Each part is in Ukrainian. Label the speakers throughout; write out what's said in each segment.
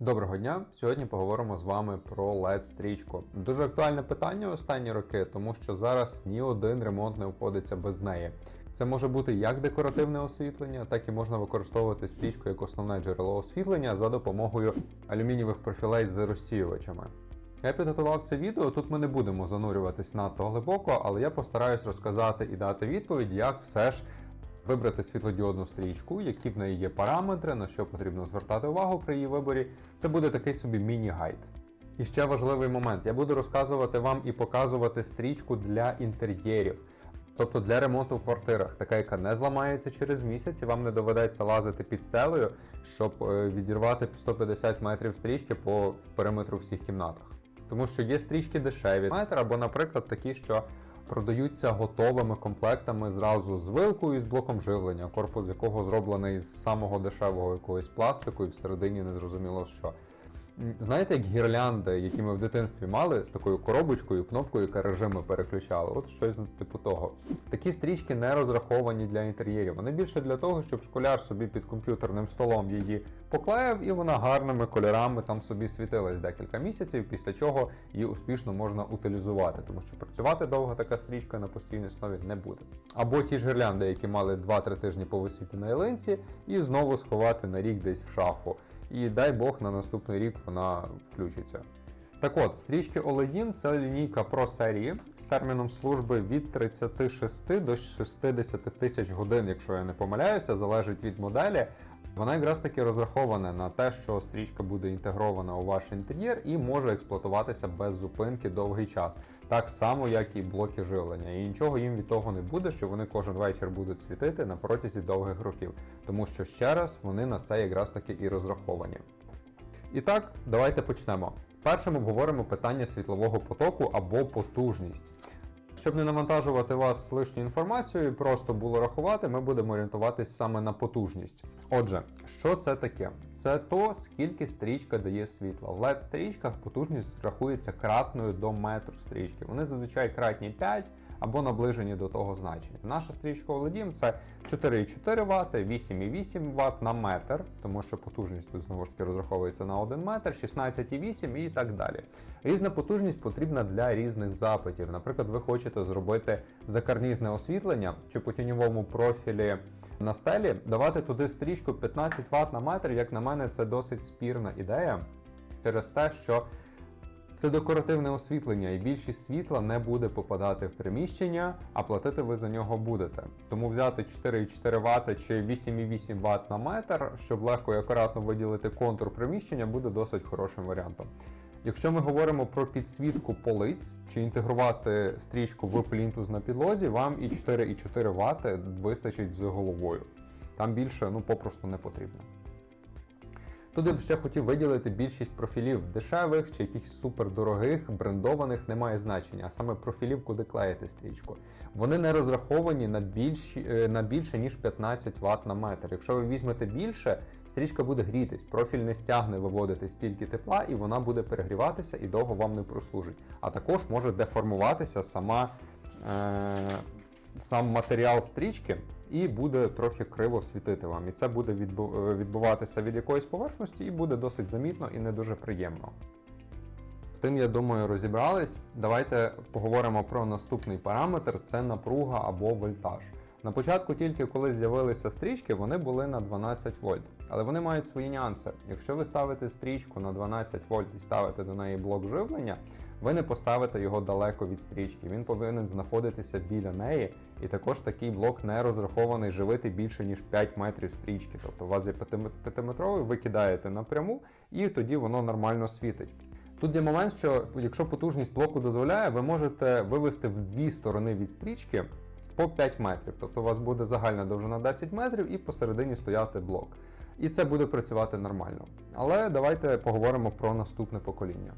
Speaker 1: Доброго дня! Сьогодні поговоримо з вами про led стрічку. Дуже актуальне питання останні роки, тому що зараз ні один ремонт не обходиться без неї. Це може бути як декоративне освітлення, так і можна використовувати стрічку як основне джерело освітлення за допомогою алюмінієвих профілей з розсіювачами. Я підготував це відео. Тут ми не будемо занурюватись надто глибоко, але я постараюсь розказати і дати відповідь, як все ж вибрати світлодіодну стрічку, які в неї є параметри, на що потрібно звертати увагу при її виборі. Це буде такий собі міні-гайд. І ще важливий момент: я буду розказувати вам і показувати стрічку для інтер'єрів. Тобто для ремонту в квартирах, така, яка не зламається через місяць, і вам не доведеться лазити під стелею, щоб е, відірвати 150 метрів стрічки по периметру всіх кімнатах. Тому що є стрічки дешеві метр, або, наприклад, такі, що продаються готовими комплектами зразу з вилкою і з блоком живлення, корпус якого зроблений з самого дешевого якогось пластику, і всередині не зрозуміло що. Знаєте, як гірлянди, які ми в дитинстві мали з такою коробочкою, кнопкою, яка режими переключала. От щось типу того. Такі стрічки не розраховані для інтер'єрів. Вони більше для того, щоб школяр собі під комп'ютерним столом її поклеїв, і вона гарними кольорами там собі світилась декілька місяців, після чого її успішно можна утилізувати, тому що працювати довго така стрічка на постійній основі не буде. Або ті ж гірлянди, які мали 2-3 тижні повисіти на ялинці, і знову сховати на рік десь в шафу. І дай Бог на наступний рік вона включиться. Так от, стрічки Оледін це лінійка Pro серії з терміном служби від 36 до 60 тисяч годин, якщо я не помиляюся, залежить від моделі. Вона якраз таки розрахована на те, що стрічка буде інтегрована у ваш інтер'єр і може експлуатуватися без зупинки довгий час, так само як і блоки живлення. І нічого їм від того не буде, що вони кожен вечір будуть світити на протязі довгих років, тому що ще раз вони на це якраз таки і розраховані. І так, давайте почнемо. Першим обговоримо питання світлового потоку або потужність. Щоб не навантажувати вас лишньою інформацією, просто було рахувати, ми будемо орієнтуватись саме на потужність. Отже, що це таке? Це то, скільки стрічка дає світла. В led стрічках потужність рахується кратною до метру стрічки. Вони зазвичай кратні 5 або наближені до того значення. Наша стрічка OLED це 4,4 Вт, 8,8 Вт на метр, тому що потужність тут знову ж таки розраховується на 1 метр, 16,8 і так далі. Різна потужність потрібна для різних запитів. Наприклад, ви хочете зробити закарнізне освітлення чи по тіньовому профілі на стелі, давати туди стрічку 15 Вт на метр, як на мене, це досить спірна ідея через те, що це декоративне освітлення, і більшість світла не буде попадати в приміщення, а платити ви за нього будете. Тому взяти 4,4 Вт чи 8,8 Вт на метр, щоб легко і акуратно виділити контур приміщення, буде досить хорошим варіантом. Якщо ми говоримо про підсвітку полиць чи інтегрувати стрічку в плінтус на підлозі, вам і 4,4 Вт вистачить з головою. Там більше ну попросту не потрібно. Тут я б ще хотів виділити більшість профілів дешевих чи якихось супердорогих, брендованих немає значення, а саме профілів, куди клеїти стрічку. Вони не розраховані на, більші, е, на більше, ніж 15 Вт на метр. Якщо ви візьмете більше, стрічка буде грітись, профіль не стягне виводити стільки тепла, і вона буде перегріватися і довго вам не прослужить. А також може деформуватися сама. Е- Сам матеріал стрічки і буде трохи криво світити вам. І це буде е, відбуватися від якоїсь поверхності і буде досить замітно і не дуже приємно. З тим, я думаю, розібрались. Давайте поговоримо про наступний параметр це напруга або вольтаж. На початку, тільки коли з'явилися стрічки, вони були на 12 вольт, але вони мають свої нюанси. Якщо ви ставите стрічку на 12 вольт і ставите до неї блок живлення, ви не поставите його далеко від стрічки. Він повинен знаходитися біля неї, і також такий блок не розрахований живити більше ніж 5 метрів стрічки. Тобто у вас є 5-метровий, ви кидаєте напряму, і тоді воно нормально світить. Тут є момент, що якщо потужність блоку дозволяє, ви можете вивести в дві сторони від стрічки по 5 метрів. Тобто у вас буде загальна довжина 10 метрів і посередині стояти блок. І це буде працювати нормально. Але давайте поговоримо про наступне покоління.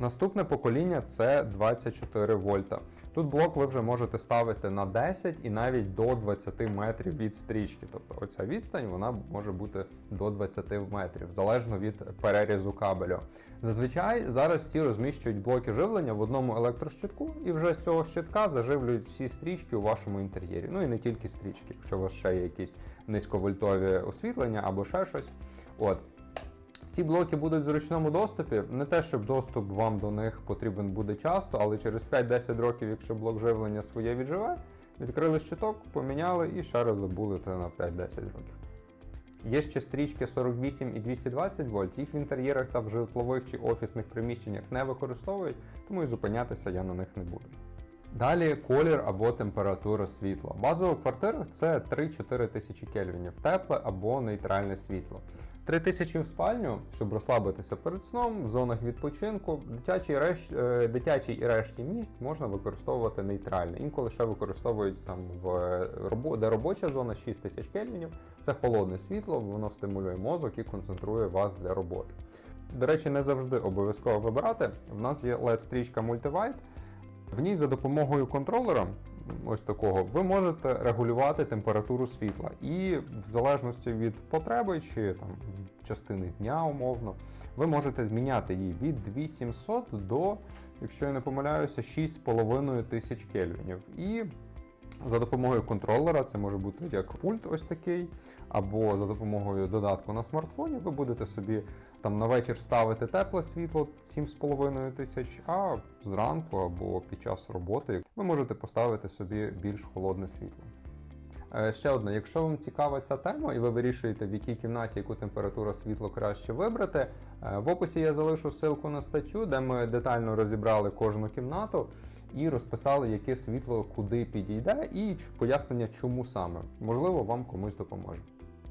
Speaker 1: Наступне покоління це 24 вольта. Тут блок ви вже можете ставити на 10 і навіть до 20 метрів від стрічки. Тобто оця відстань вона може бути до 20 метрів, залежно від перерізу кабелю. Зазвичай зараз всі розміщують блоки живлення в одному електрощитку, і вже з цього щитка заживлюють всі стрічки у вашому інтер'єрі. Ну і не тільки стрічки, якщо у вас ще є якісь низьковольтові освітлення або ще щось. От. Всі блоки будуть в зручному доступі. Не те, щоб доступ вам до них потрібен буде часто, але через 5-10 років, якщо блок живлення своє відживе, відкрили щиток, поміняли і ще раз забули те на 5-10 років. Є ще стрічки 48 і 220 вольт, їх в інтер'єрах та в житлових чи офісних приміщеннях не використовують, тому і зупинятися я на них не буду. Далі колір або температура світла. Базово в квартирах це 3-4 тисячі кельвінів, тепле або нейтральне світло. 3 тисячі в спальню, щоб розслабитися перед сном, в зонах відпочинку, дитячий, реш... е, дитячий і решті місць можна використовувати нейтрально. Інколи ще використовують там в робо... де робоча зона 6 тисяч кельвінів. Це холодне світло, воно стимулює мозок і концентрує вас для роботи. До речі, не завжди обов'язково вибирати. В нас є LED-стрічка Multivite. В ній за допомогою контролера, ось такого, ви можете регулювати температуру світла. І в залежності від потреби чи там частини дня, умовно, ви можете зміняти її від 2700 до, якщо я не помиляюся, 6,5 тисяч кельвінів. І за допомогою контролера, це може бути як пульт ось такий, або за допомогою додатку на смартфоні, ви будете собі там на вечір ставити тепле світло 7,5 тисяч, а зранку або під час роботи ви можете поставити собі більш холодне світло. Е, Ще одне, якщо вам цікава ця тема, і ви вирішуєте, в якій кімнаті яку температуру світло краще вибрати, е, в описі я залишу ссылку на статтю, де ми детально розібрали кожну кімнату і розписали, яке світло куди підійде, і пояснення, чому саме. Можливо, вам комусь допоможе.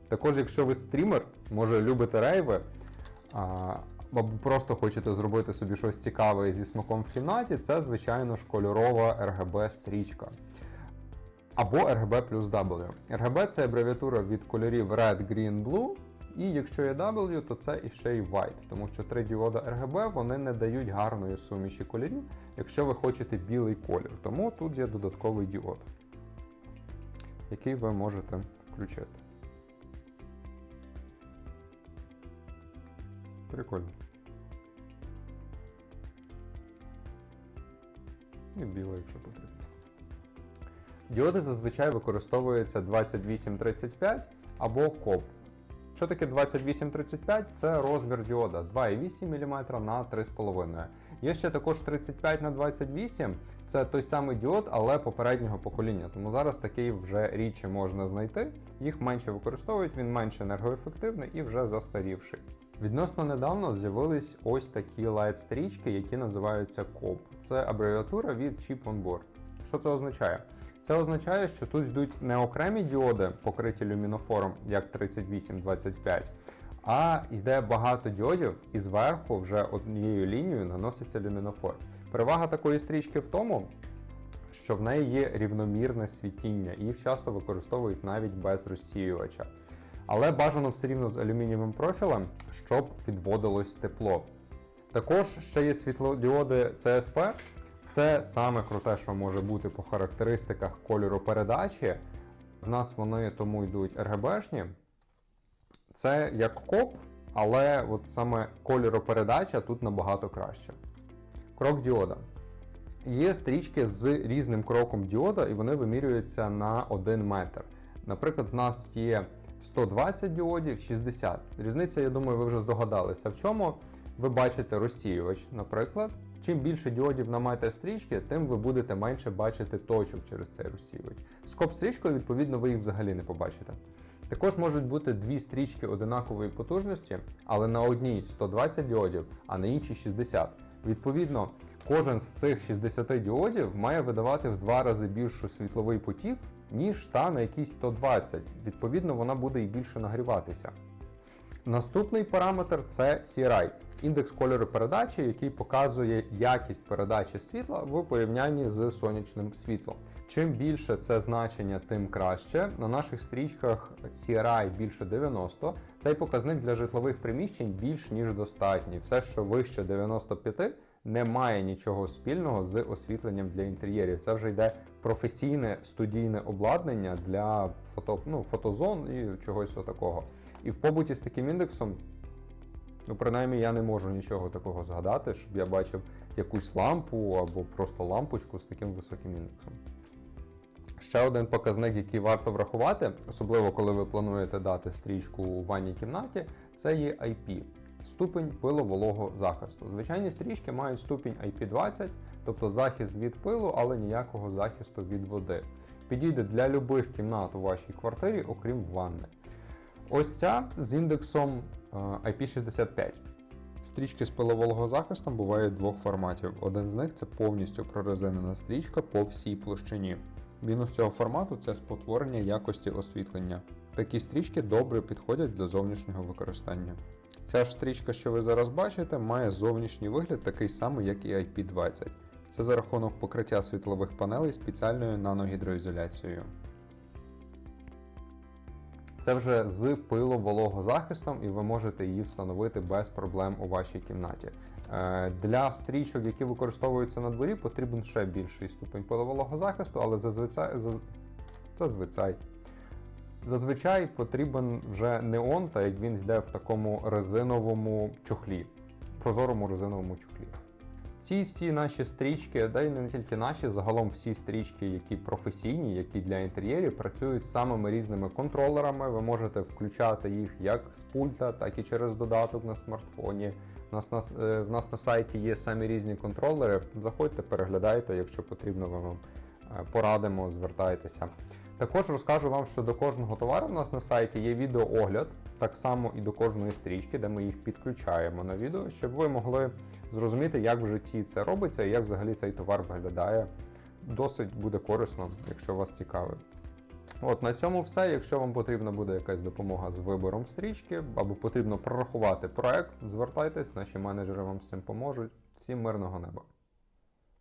Speaker 1: Також, якщо ви стрімер, може любите рейви, або просто хочете зробити собі щось цікаве зі смаком в кімнаті, це, звичайно ж, кольорова RGB стрічка. Або RGB плюс W. RGB це абревіатура від кольорів Red, Green, Blue. І якщо є W, то це іще й White, тому що три діода RGB вони не дають гарної суміші кольорів, якщо ви хочете білий колір. Тому тут є додатковий діод, який ви можете включити. Прикольно. І білий, якщо потрібно. Діоди зазвичай використовуються 2835 або КОП. Що таке 2835? Це розмір діода 2,8 мм на 3,5 Є ще також 35 на 28 це той самий діод, але попереднього покоління. Тому зараз такий вже рідше можна знайти. Їх менше використовують, він менш енергоефективний і вже застарівший. Відносно недавно з'явились ось такі лайт-стрічки, які називаються COP. Це абревіатура від Chip on Board. Що це означає? Це означає, що тут йдуть не окремі діоди, покриті люмінофором, як 3825, а йде багато діодів, і зверху вже однією лінією наноситься люмінофор. Перевага такої стрічки в тому, що в неї є рівномірне світіння, і їх часто використовують навіть без розсіювача. Але бажано все рівно з алюмінієвим профілем, щоб відводилось тепло. Також ще є світлодіоди CSP. Це саме круте, що може бути по характеристиках кольору передачі. В нас вони тому йдуть RGB-шні. Це як коп, але от саме кольоропередача тут набагато краще. Крок діода. Є стрічки з різним кроком діода, і вони вимірюються на 1 метр. Наприклад, в нас є 120 діодів, 60. Різниця, я думаю, ви вже здогадалися. В чому ви бачите розсіювач, наприклад. Чим більше діодів на метр стрічки, тим ви будете менше бачити точок через цей розсіювач. З коп-стрічкою, відповідно, ви їх взагалі не побачите. Також можуть бути дві стрічки одинакової потужності, але на одній 120 діодів, а на іншій 60. Відповідно, кожен з цих 60 діодів має видавати в два рази більше світловий потік, ніж та на якійсь 120. Відповідно, вона буде і більше нагріватися. Наступний параметр це CRI індекс кольору передачі, який показує якість передачі світла в порівнянні з сонячним світлом. Чим більше це значення, тим краще. На наших стрічках CRI більше 90. Цей показник для житлових приміщень більш ніж достатній. Все, що вище 95, не має нічого спільного з освітленням для інтер'єрів. Це вже йде професійне студійне обладнання для фото, ну, фотозон і чогось такого. І в побуті з таким індексом Ну, принаймні, я не можу нічого такого згадати, щоб я бачив якусь лампу або просто лампочку з таким високим індексом. Ще один показник, який варто врахувати, особливо коли ви плануєте дати стрічку у ванній кімнаті, це є IP. Ступень пиловолого захисту. Звичайні стрічки мають ступінь IP20, тобто захист від пилу, але ніякого захисту від води. Підійде для любих кімнат у вашій квартирі, окрім ванни. Ось ця з індексом е, IP65. Стрічки з пилового захистом бувають двох форматів. Один з них це повністю прорезинена стрічка по всій площині. Мінус цього формату це спотворення якості освітлення. Такі стрічки добре підходять для зовнішнього використання. Ця ж стрічка, що ви зараз бачите, має зовнішній вигляд такий самий, як і IP20. Це за рахунок покриття світлових панелей спеціальною наногідроізоляцією. Це вже з пило-вологозахистом, і ви можете її встановити без проблем у вашій кімнаті. Е, Для стрічок, які використовуються на дворі, потрібен ще більший ступень пилового захисту, але зазвичай, зазвичай, зазвичай потрібен вже неон, так як він йде в такому резиновому чохлі, прозорому резиновому чохлі. Ці всі наші стрічки, да й не тільки наші, загалом всі стрічки, які професійні, які для інтер'єрів, працюють самими різними контролерами. Ви можете включати їх як з пульта, так і через додаток на смартфоні. У нас на, е, в нас на сайті є самі різні контролери. Заходьте, переглядайте, якщо потрібно, ми вам е, порадимо, звертайтеся. Також розкажу вам, що до кожного товару у нас на сайті є відеоогляд, так само і до кожної стрічки, де ми їх підключаємо на відео, щоб ви могли зрозуміти, як в житті це робиться і як взагалі цей товар виглядає. Досить буде корисно, якщо вас цікавить. От на цьому все. Якщо вам потрібна буде якась допомога з вибором стрічки або потрібно прорахувати проект, звертайтесь, наші менеджери вам з цим поможуть. Всім мирного неба!